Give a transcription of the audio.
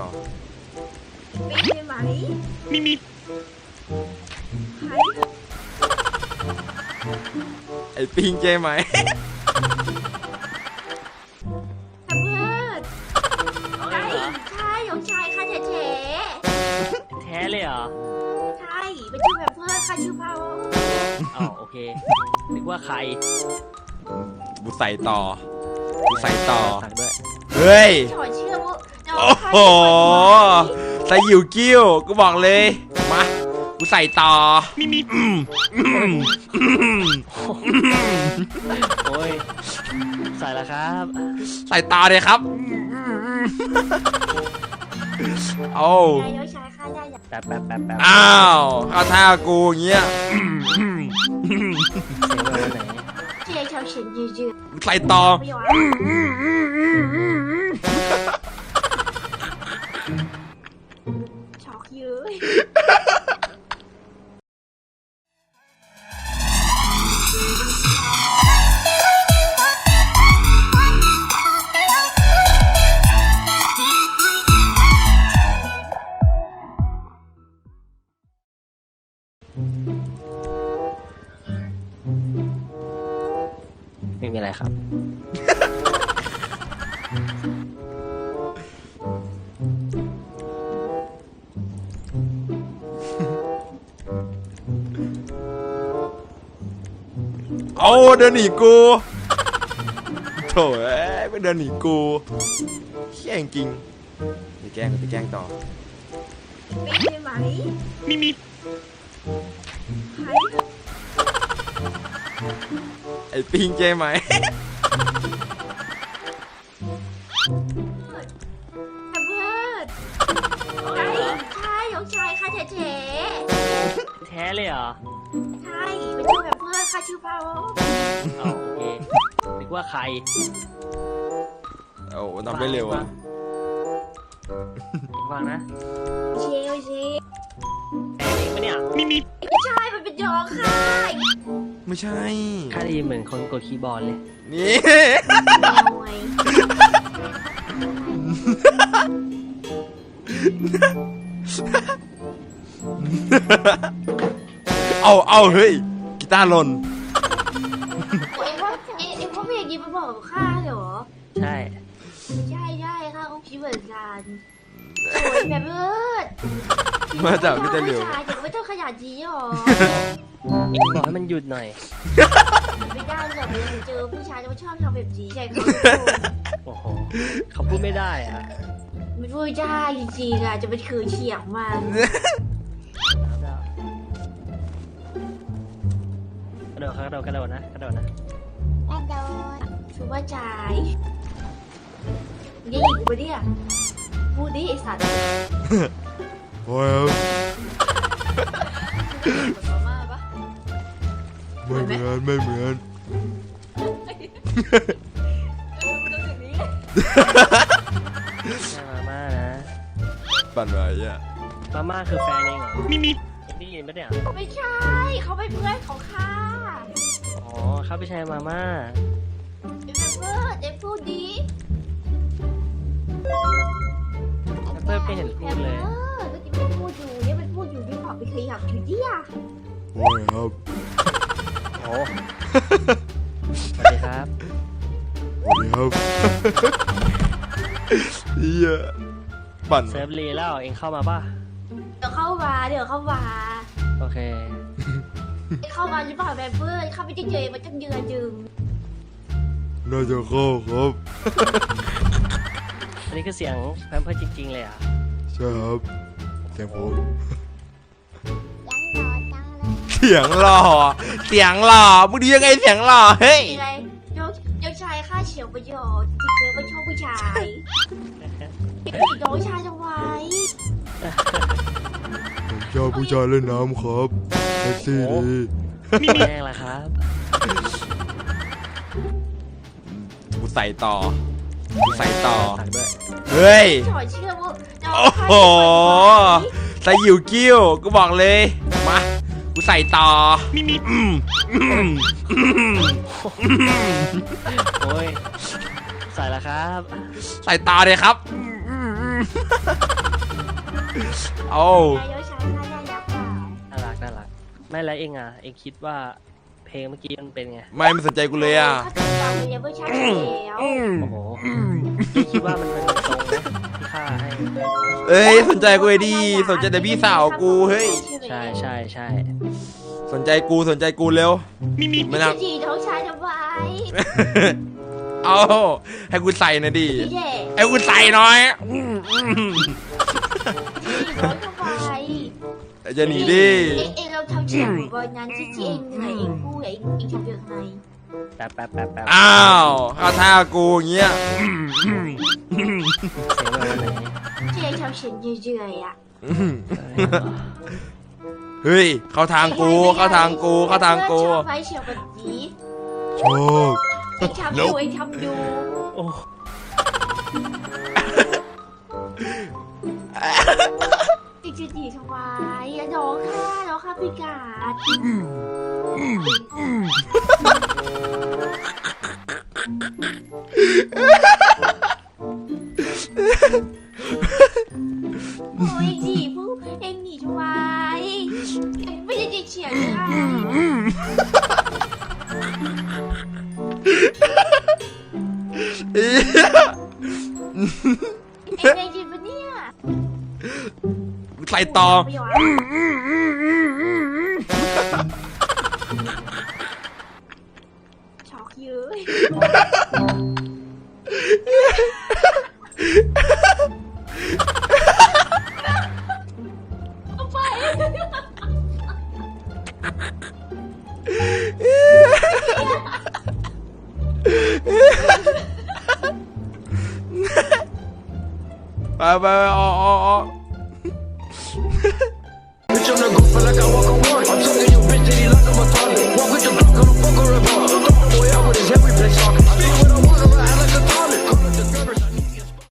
ต่อเป็นไหมมีมีไอ้ปิงเจไหมทำเพื่อนใช่ใช่ของชายค่ะเฉเฉแท้เลยเหรอ ใช่เป็นชื่อแบบเพื่อนค่ะชื่อเผาอ๋อโอเค นึกว่าใครกูใส่ต่อกูใส่ต่อ เฮ้ย โอ้ใครโหใส่หยิวกิ้วกูบอกเลย มา กูใส่ต่อมีมีอืมอืมอืมโอ้ยใส่แล้วครับ ใส่ต่อเลยครับ เอายายน้องชายค่ะยายอยากแป๊บแป๊บแป๊บแป๊บอ้าวเข้าท่ากูอย่างเงี้ยอืมอืมอืมเสียงมาวันไหนเชียร์ชาวเฉียนยืดยืดใส่ต่อ ไม่ยอม ม่มีอะไรครับ เอาเดินหนีกูโถ่เอ้ยไม่เดินหนีกูเขี้ยจริงๆไปแกล้งไปแกล้งต่อ เป็นใช่ไหม มีมี ไอ้ปิงเจไหมทำเพื่อนใช่ใช่ของชายค่ะเฉเฉแท้เลยเหรอใช่เป็นชื่อแบบเพื่อนค่ะชื่อเผาอ๋อโอเคนึกว่าใครโอ้ทำได้เร็วอะฟังนะเชลซีแท้เองปะเนี่ยมีมีไม่ใช่มันเป็นยองค่ะ ไม่ใช่ค่าได้ยินเหมือนคนกดคีย์บอร์ดเลย นี่หน่วยเอาเอาเฮ้ย กีตาร์หล่นเอ็งว่าเอ็งเอ็งว่าเพลงนี้มันบอกกับข้าเหรอ ใช่ ใช่ใช่ค่ะเขาคิดเหมือนกัน สวยแบบเลิศมาจากพี่ตาเหลียวผู้ชายแต่ไม่ต้องขยันจีหรอเอ็งบอกให้มันหยุดหน่อย ไม่ได้หรอกเวลาเจอผู้ชายจะมาชอบทำแบบนี้ใช่เขาโอ้โหเขาพูดไม่ได้อะไม่พูดได้จริงๆอะจะเป็นคือเฉียงมันกระโดดกระโดดกระโดดนะกระโดดนะแอนโดนชูว่าใจายยังหญิงกูปะเนี่ย พูดดิไอสัตว์โอ้ยมาม่าปะไม่เหมือนไม่เหมือนเออมันต้องอย่างนี้ใช่มาม่านะปั่นไว้อะมาม่าคือแฟนเองเหรอมีมีได้ยินปะเนี่ยไม่ใช่ เขาเป็นเพื่อนของข้าอ๋อเขาไม่ใช่มาม่าเป็นแบบเพื่อนเอ็มพูดดี เพิ่มไม่เห็นพูดเลยเออเมื่อกี้มันพูดอยู่เนี่ยมันพูดอยู่ที่ขอบไปขยับอยู่ดิอะโอ้ยครับโอ้สวัสดีครับสวัสดีครับเฮียปั่นเซิร์ฟรีแล้วเองเข้ามาป่ะเดี๋ยวเข้ามาเดี๋ยวเข้ามาโอเค เข้ามาหรือเปล่าแบบเพื่อนเข้าไปเฉยๆมันจะเดือนดึงน่าจะเข้าครับอั นนี้คือเสียงแพมเพิร์สจริง ๆ เลยอะใช่ครับเสียงผมยังรอจังเลยเสียงหล่อเสียงหล่อมึงดียังไงเสียงหล่อเฮ้ยยังไงยกยกชายค่าเฉียวประโยชน์จริงๆแล้วไม่ชอบผู้ชายเด็กน้องชายจะไว้ผมชอบผู้ชายเล่นน้ำครับเซ็กซี่ดีมีแม่งละครับกูใส่ต่อกู ใส่ต่อสั่งด้วยเฮ้ยถอดเชื่อว่าน้องโอ้โห ใส่หยิวกิ้วกูบอกเลย มา กูใส่ต่อ มีมีอืมอืมอืมโอ้ยใส่ละครับใส่ต่อเลยครับเเอา นายกชายข้าน่ารักเปล่าน่ารักน่ารักไม่แล้วเองอะเองคิดว่าเพ ลงเมื่อกี้มันเป็นไง ไม่ไม่สนใจกูเลยอะข้าติดตามเลยยังไม่ชัดแล้วโอ้โหเองคิดว่ามันเป็นตรงไหมที่ข้าให้ เอ้ยสนใจกูไอ้ดีสนใจแต่พี่สาวกูเฮ้ยใช่ใช่ใช่สนใจกูสนใจกูเร็วไม่ไม่น่าน่าจีน้องชายทำไมเอาให้กูใส่หน่อยดิพี่เด็กให้กูใส่หน่อยจีน้องทำไมจะหนีดิเอ็งเอ็ งเราทำเสียงวันนั้นที่เองเหนื่อยเอ็งพูดเอ็งเอ็งทำยังไงแป๊บแป๊บแป๊บแป๊บอ้าวเข้าท่ากูอย่างเงี้ยเสียงมาวันไหนที่เอ็งทำเสียงเยื่อยๆอะเอ้ยเหรอเฮ้ยเข้าทางกูเข้าทางกูเข้าทางกูชอบไฟเชียวแบบนี้โชคเอ็งทำอยู่เอ็งทำอยู่โอ้ เอ็งจะดีทำไมอะน้องค่ะน้องค่ะพี่กาดโอ้ยจีผู้เอ็งหนีทำไมเอ็งไม่ได้ยินเสียงค่ะเส่ต่อไม่ยอมช็อกเยอะเอาไปไปไปไปออ Bitch, I'm the goof, like I walk on. I'm talking your bitch, did he like I'm a toilet? Walk with the block, I'm a fucker, a bar. Boy, I with his head, we play soccer.